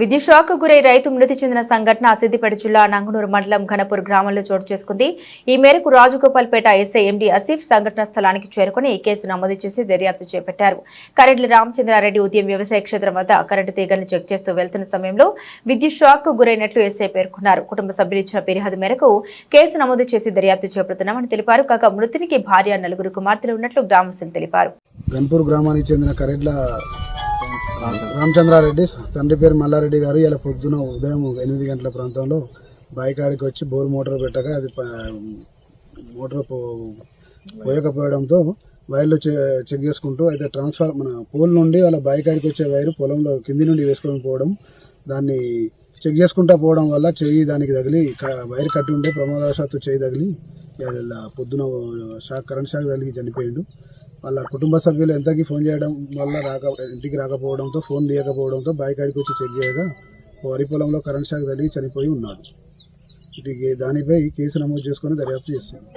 విద్యుత్ షాక్ గురై రైతు మృతి చెందిన సంఘటన సిద్దిపేట జిల్లా నంగునూరు మండలం ఘనపూర్ గ్రామంలో చోటు చేసుకుంది. ఈ మేరకు రాజగోపాల్పేట ఎస్ఐ ఎండి అసీఫ్ సంఘటన స్థలానికి చేరుకుని ఈ కేసు నమోదు చేసి దర్యాప్తు చేపట్టారు. కరెడ్లి రామచంద్రారెడ్డి ఉదయం వ్యవసాయ క్షేత్రం వద్ద కరెంటు తీగలను చెక్ చేస్తూ వెళ్తున్న సమయంలో విద్యుత్ షాక్ గురైనట్లు ఎస్ఐ పేర్కొన్నారు. కుటుంబ సభ్యులు ఇచ్చిన ఫిర్యాదు మేరకు కేసు నమోదు చేసి దర్యాప్తు చేపడుతున్నామని తెలిపారు. కాగా మృతునికి భార్య నలుగురు కుమార్తెలు ఉన్నట్లు గ్రామస్తులు తెలిపారు. గన్పూర్ గ్రామానికి చెందిన కరెడ్ల రామచంద్రారెడ్డి తండ్రి పేరు మల్లారెడ్డి గారు. ఇలా పొద్దున ఉదయం ఎనిమిది గంటల ప్రాంతంలో బాయికాడికి వచ్చి బోర్ మోటార్ పెట్టగా అది మోటార్ పో- పోయకపోవడంతో వైర్లు చె- చెక్ చేసుకుంటూ అయితే ట్రాన్స్ఫర్ మన పోల్ నుండి వాళ్ళ బాయికాడికి వచ్చే వైరు పొలంలో కింది నుండి వేసుకొని పోవడం దాన్ని చెక్ చేసుకుంటా పోవడం వల్ల చెయ్యి దానికి తగిలి వైర్ కట్టి ఉంటే ప్రమాదవశాత్తు చేయి తగిలి పొద్దున షాక్ కరెంట్ షాక్ తగిలి చనిపోయిండు. వాళ్ళ కుటుంబ సభ్యులు ఎంతకి ఫోన్ చేయడం వల్ల రాక ఇంటికి రాకపోవడంతో ఫోన్ తీయకపోవడంతో బైక్ వచ్చి చెక్ చేయగా వరి పొలంలో కరెంట్ షాక్ తగిలి చనిపోయి ఉన్నాడు. ఇది దానిపై కేసు నమోదు చేసుకొని దర్యాప్తు చేస్తుంది